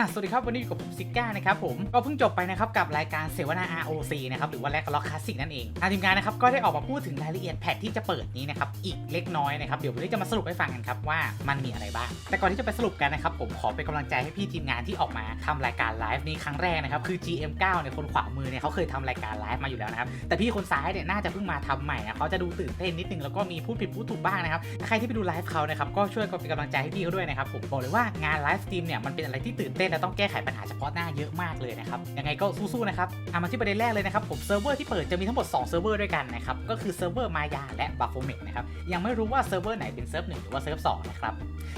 อะสวัสดีครับวันนี้อยู่กับผมซิก้านะครับผมก็เพิ่งจบไปนะครับกับรายการเสวนา ROC นะครับหรือว่าแลกล็อกคลาสสิกนั่นเองทางทีมงานนะครับก็ได้ออกมาพูดถึงรายละเอียดแพทที่จะเปิดนี้นะครับอีกเล็กน้อยนะครับเดี๋ยววันนี้จะมาสรุปให้ฟังกันครับว่ามันมีอะไรบ้าง แต่ก่อนที่จะไปสรุปกันนะครับผมขอเป็นกำลังใจให้พี่ทีมงานที่ออกมาทำรายการไลฟ์นี้ครั้งแรกนะครับคือ GM9 เนี่ยคนขวามือเนี่ยเขาเคยทำรายการไลฟ์มาอยู่แล้วนะครับแต่พี่คนซ้ายเนี่ยน่าจะเพิ่งมาทำใหม่นะเขาจะดูตื่นเต้นนิดนึงแล้วก็มีพูดผิดพูดถูกบ้างนะครับใครที่ไปดูไลฟ์เขานะครับก็ช่วยเป็นกำลังใจให้พี่เขาด้วยนะครับผมบอกเลยว่างานไลฟ์สตรีมเนี่ยมันเป็นอะไรที่ตื่นเต้นและต้องแก้ไขปัญหาเฉพาะหน้าเยอะมากเลยนะครับยังไงก็สู้ๆนะครับเอามาที่ประเด็นแรกเลยนะครับผมเซิร์ฟเวอร์ที่เปิดจะมีทั้งหมด2เซิร์ฟเวอร์ด้วยกันนะครับก็คือเซิร์ฟเวอร์มายาและบัฟโฟเมกนะครับยังไม่รู้ว่าเซิร์ฟเวอร์ไหนเป็นเซิร์ฟหนึ่งหรือว่าเซิร์ฟสองนะครับ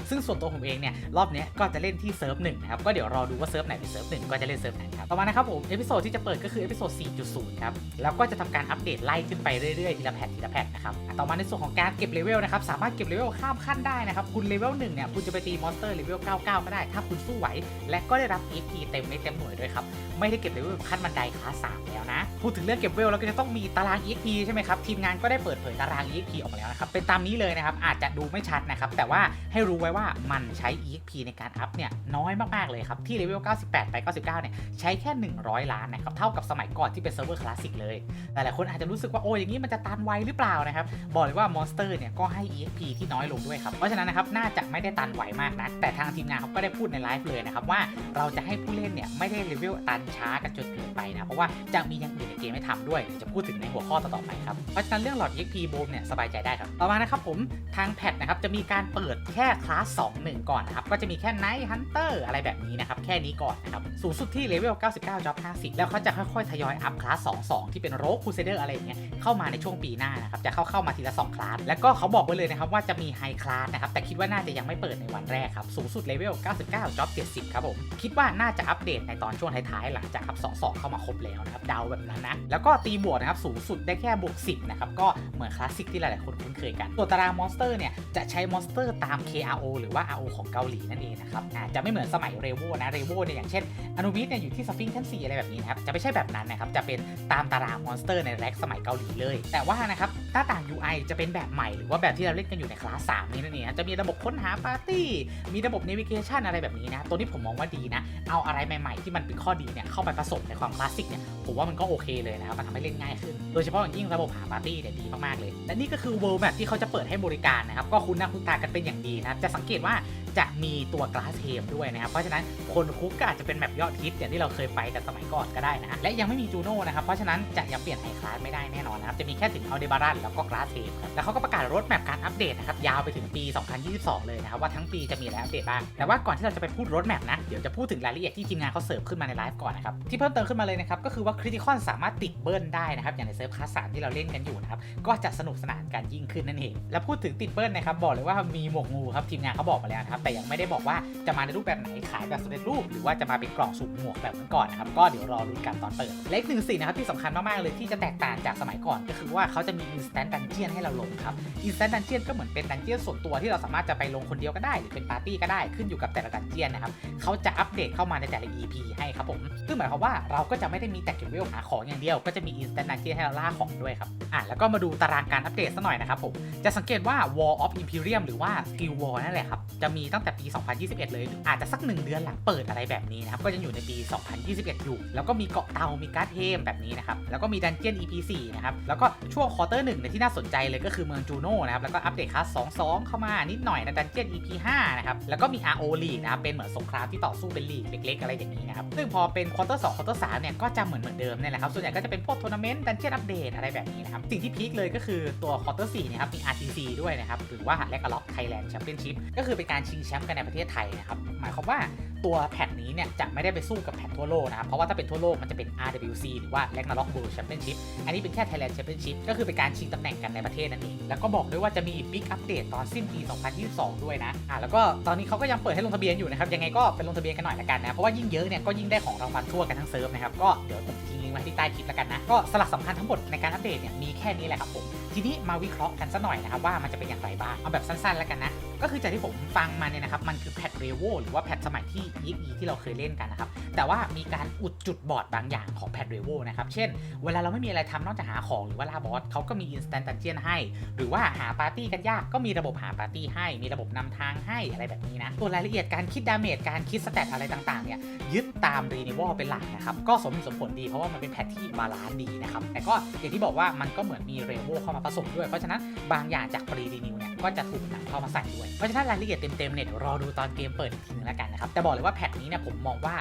ซึ่งส่วนตัวผมเองเนี่ยรอบนี้ก็จะเล่นที่เซิร์ฟหนึ่งนะครับก็เดี๋ยวรอดูว่าเซิร์ฟไหนเป็นเซิร์ฟหนึ่งก็จะเล่นเซิร์ฟไหนครับต่อมานะครับผมเอพิโซดที่จะเปิดก็คือเอพิโซด4.0ครับแล้วก็จะทำการอัปเดตไล่ขึ้นไปเรื่อยๆทีละแพททีละแพทนะครับต่อมาในส่วนของการเก็บเลเวลนะครับสามารถเก็บเลเวลข้ามขั้นได้นะครับคุณเลเวลหนึ่งเนี่ยคุณจะไปตีมอนสเตอร์เลเวล99 ก็ได้ ถ้าคุณสู้ไหว และก็ได้รับ EP เต็มไม่เต็มหน่วยด้วยครับไม่ได้เก็บเลเวลขั้นบันไดคลาส3แล้วนะพูดถึงเรื่องเก็บเลเวลแล้วก็จะต้องมีตาราง EXP ใช่ไหมครับทีมงานก็ได้เปิดเผยตาราง EXP ออกมาแล้วนะครับเป็นตามนี้เลยนะครับอาจจะดูไม่ชัดนะครับแต่ว่าให้รู้ไว้ว่ามันใช้ EXP ในการอัพเนี่ยน้อยมาก ๆ เลยครับ ที่เลเวล 98 ไป 99 เนี่ยใช้แค่ 100 ล้านนะครับ เท่ากับสมัยก่อนที่เป็นเซิร์ฟเวอร์คลาสสิกเลย หลาย ๆ คนอาจจะรู้สึกว่า โอ้อย่างนี้มันจะตันไวหรือเปล่านะครับ บอกเลยว่ามอนสเตอร์เนี่ยก็ให้ EXP ที่น้อยลงด้วยครับ เพราะฉะนั้นนะครับน่าจะไม่ได้ตันไวมากนะแต่ทางทีมงานเขาก็ได้พูดในไลฟ์เลยนะครับว่าเราจะให้ผู้เล่นเนี่ยไม่ได้เลเวลตันช้ากันจนเกินไปนะเพราะว่าจะมีอย่างอื่นในเกมให้ทำด้วยจะพูดถึงในหัวข้อต่อๆไปครับเพราะฉะนั้นเรื่องหลอด EXP บูมเนี่ยสบายใจได้ครับต่อมานะครับผมทางแพทนะครับจะมีการเปิดแค่คลาส2 1 ก่อนนะครับ ก็จะมีแค่ Night Hunter อะไรแบบนี้นะครับ แค่นี้ก่อนนะครับ สูงสุดที่เลเวล 99 Job 50 แล้วเขาจะค่อยๆ ทยอยอัพคลาส2 2 ที่เป็นโร g คูเซเดอร์อะไรอย่างเงี้ยเข้ามาในช่วงปีหน้านะครับ จะเข้าเข้ามาทีละ2คลาส แล้วก็เขาบอกไว้เลยนะครับว่าจะมีไฮคลาสนะครับ แต่คิดว่าน่าจะยังไม่เปิดในวันแรกครับ สูงสุดเลเวล 99 Job 70 ครับผม คิดว่าน่าจะอัปเดตในตอนช่วงท้ายๆ หลังจากอัพ2 2 เข้ามาครบแล้วนะครับเดาแบบนั้นนะ แล้วก็ตีบวกนะครับสูงสุดได้แค่บวก 10 นะครับ ก็เหมือนคลาสสิกที่หลายๆคนคุ้นเคยกันตัวตารางมอนสเตอร์เนี่ยจะใช้มอนสเตอร์ตาม KRO หรือว่า RO ของเกาหลีนั่นเองนะครับอ่าจะไม่เหมือนสมัยเรโวนะเรโวเนี่ยอย่างเช่นอนุวิทเนี่ยอยู่ที่สฟิงค์ชั้น4อะไรแบบนี้นะครับจะไม่ใช่แบบนั้นนะครับจะเป็นตามตารางมอนสเตอร์ในแร็กสมัยเกาหลีเลย แต่ว่านะครับ หน้าต่าง UI จะเป็นแบบใหม่หรือว่าแบบที่เราเล่นกันอยู่ในคลาส3นี้นั่นเองนะจะมีระบบค้นหาปาร์ตี้ มีระบบเนวิเกชันอะไรแบบนี้นะ ตัวนี้ผมมองว่าดีนะ เอาอะไรใหม่ๆ ที่มันเป็นข้อดีเนี่ยเข้าไปผสมในความคลาสสิกเนี่ยผมว่ามันก็โอเคเลยนะครับมันทำให้เล่นง่ายขึ้น โดยเฉพาะอย่างยิ่งระบบหาปาร์ตี้เนี่ยดีมากๆเลย และนี่ก็คือ world map ที่เขาจะเปิดให้บริการนะครับก็คุ้นหน้าคุ้นตากันเป็นอย่างดีนะจะสังเกตว่า จะมีตัว glass t a m ด้วยนะครับ เพราะฉะนั้นคนคุกก็อาจจะเป็นแมปยอดฮิตอย่างที่เราเคยไปกันสมัยก่อนก็ได้นะและยังไม่มีจูโน่นะครับเพราะฉะนั้นจะยังเปลี่ยนไฮคลาสไม่ได้แน่นอนนะครับจะมีแค่ถึงเอาเดบารันแล้วก็ glass t a m ครับแล้วเขาก็ประกาศรถแมปการอัปเดตนะครับยาวไปถึงปี 2022 เลยนะครับว่าทั้งปีจะมีอะไรอัปเดตบ้างแต่ว่าก่อนที่เราจะไปพูดรถแมปนะเดี๋ยวจะพูดถึงรายละเอียดที่ทีมงานเขาเสิร์ฟขึ้นมาในไลฟ์ก่อนนะครับที่เพิ่มเติมขึ้นมาเลยนะครับก็คือว่าคริติคอนสามารถติดเบิ้ลได้นะครับอย่างในเซิร์ฟคลาสสามที่เราเล่นกันอยู่นะครับก็จะสนุกสนานกันยิ่งขึ้นนั่นเอง แล้วพูดถึงติดเบิ้ลนะครับบอกเลยว่ามีหมวกงูครับทีมงานเขาบอกมาแล้วนะครับแต่ยังไม่ได้บอกว่าจะมาในรูปแบบไหนขายแบบสำเร็จรูป หรือว่าจะมาเป็นกล่องสุ่มหมวกแบบนั้นก่อนนะครับก็เดี๋ยวรอรุ้นกันตอนเปิดและอีกหนึ่งสิ่งนะครับที่สำคัญมากๆเลยที่จะแตกต่างจากสมัยก่อน ก็คือว่าเขาจะมี instant dungeon ให้เราลงครับ instant dungeon ก็เหมือนเป็นดันเจียนส่วนตัวที่เราสามารถจะไปลงคนเดียวก็ได้ หรือเป็นปาร์ตี้ก็ได้ขึ้นอยู่กับแต่ละดันเจียนนะครับเขาจะอัปเดตเข้ามาในแต่ละ EP ให้ครับผมซึ่งหมายความว่าเราก็จะไม่ได้มีแต่เก็บเวลหาของอย่างเดียว ก็จะมี instant dungeon ให้เราล่าของด้วยครับอะแล้วก็มาดูตารางการอัปเดตสัหน่อยนะครับผมจะสังเกตว่า War of Imperium หรือว่า Skill War นั่นแหละครับจะมีตั้งแต่ปี 2021 เลย อาจจะสัก 1 เดือนหลังเปิดอะไรแบบนี้นะครับ ก็จะอยู่ในปี 2021 อยู่ แล้วก็มีเกาะเตา มีการ์ดเทมแบบนี้นะครับ แล้วก็มีดันเจียน EP 4นะครับ แล้วก็ช่วงควอเตอร์หนึ่งในที่น่าสนใจเลยก็คือเมืองจูโน่นะครับ แล้วก็อัปเดตคลาส22 เข้ามานิดหน่อยนะดันเจียน EP 5นะครับ แล้วก็มี RO League นะครับ เป็นเหมือนสงครามที่ต่อสู้เป็นลีกเล็ก ๆ อะไรอย่างนี้นะครับ ซึ่งพอเป็นควอเตอร์2ควอเตอร์3เนี่ยก็จะเหมือนเหมือนเดิมนี่แหละครับ ส่วนใหญ่ก็จะเป็นพวกทัวร์นาเมนต์ดันเจียนอัปเดตอะไรแบบนี้นะครับ สิ่งที่พีคเลยก็คือตัวควอเตอร์4เนี่ยครับมี RTC ด้วยนะครับหรือว่าแลกล็อกไทยแลนด์แชมเปี้ยนชิพก็คือเป็นการชิงแชมป์กันในประเทศไทยนะครับ หมายความว่าตัวแพทนี้เนี่ยจะไม่ได้ไปสู้กับแพททั่วโลกนะครับ เพราะว่าถ้าเป็นทั่วโลกมันจะเป็น RWC หรือว่า Ragnarok World Championship อันนี้เป็นแค่ Thailand Championship ก็คือเป็นการชิงตำแหน่งกันในประเทศนั่นเอง แล้วก็บอกด้วยว่าจะมี Big Update ตตอนสิ้นปี 2022 ด้วยนะ อ่าแล้วก็ตอนนี้เขาก็ยังเปิดให้ลงทะเบียนอยู่นะครับ ยังไงก็เป็นลงทะเบียนกันหน่อยละกันนะ เพราะว่ายิ่งเยอะเนี่ยก็ยิ่งได้ของรางวัลทั่วกันทั้งเซิร์ฟนะครับ ก็เดี๋ยวผมทิ้งลิงก์ไว้ที่ใต้คลิปละกันนะ ก็สลักสำคัญทั้งหมดในการอัปเดตเนี่ยมีแค่นี้แหละครับผมทีนี้มาวิเคราะห์กันสักหน่อยนะครับว่ามันจะเป็นอย่างไรบ้างเอาแบบสั้นๆแล้วกันนะ ก็คือจากที่ผมฟังมาเนี่ยนะครับ มันคือแพทเรโวหรือว่าแพทสมัยที่ EXE ที่เราเคยเล่นกันนะครับ แต่ว่ามีการอุดจุดบอดบางอย่างของแพดเรโวนะครับ เช่น เวลาเราไม่มีอะไรทำนอกจากหาของหรือว่าล่าบอสเขาก็มี Instant Dungeon ให้ หรือว่าหาปาร์ตี้กันยากก็มีระบบหาปาร์ตี้ให้ มีระบบนำทางให้อะไรแบบนี้นะตัวรายละเอียดการคิดดาเมจการคิดสเตตอะไรต่างๆเนี่ยยึดตามรีนิวอลเป็นหลักนะครับก็สมสมผลดีเพราะว่ามันเป็นแพทที่บาลานซ์ดีนะครับแต่ก็อย่างที่บอกว่ามันก็เหมือนมีเรโวเข้ามาผสมด้วย เพราะฉะนั้นบางอย่างจากปรีรีนิวเนี่ยก็จะถูกนำเข้ามาใส่ด้วยเพราะฉะนั้นรายละเอียดเต็มๆเนี่ยเดี๋ยวรอดูตอนเกมเปิดอีกทีนึงแล้วกันนะครับแต่บอกเลยว่าแพทนี้เนี่ยผมมองว่า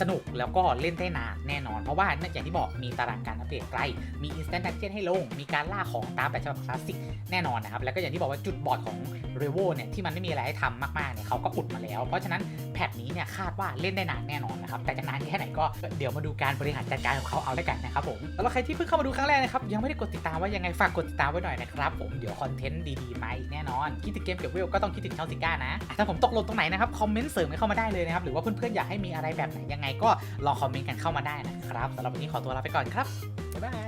สนุกแล้วก็เล่นได้นานแน่นอน เพราะว่าอย่างที่บอกมีตารางการอัปเดตไกลมี Instant Dungeon ให้ลง มีการล่าของตามแบบฉบับคลาสสิกแน่นอนนะครับแล้วก็อย่างที่บอกว่าจุดบอดของเรเวลเนี่ยที่มันไม่มีอะไรให้ทำมากๆเนี่ยเขาก็อุดมาแล้ว เพราะฉะนั้น แพทนี้เนี่ยคาดว่าเล่นได้นานแน่นอนนะครับ แต่จะนานแค่ไหนก็เดี๋ยวมาดูการบริหารจัดการของเขาเอาแล้วกันนะครับผมแล้วใครที่เพิ่งเข้ามาดูครั้งแรกนะครับยังไม่ได้กดติดตามว่ายังไงฝากกดติดตามไว้หน่อยนะครับผมเดี๋ยวคอนเทนต์ดีๆมาอีกแน่นอน คิดถึงเกมเก็บเวลก็ต้องคิดถึงช่องซิก้านะอะถ้าผมตกหล่นตรงไหนนะครับคอมเมนต์เสริมกันเข้ามาได้เลยนะครับหรือว่าเพื่อนๆอยากให้มีอะไรแบบไหนยังไงก็ลองคอมเมนต์กันเข้ามาได้นะครับสำหรับวันนี้ขอตัวลาไปก่อนครับบ๊ายบาย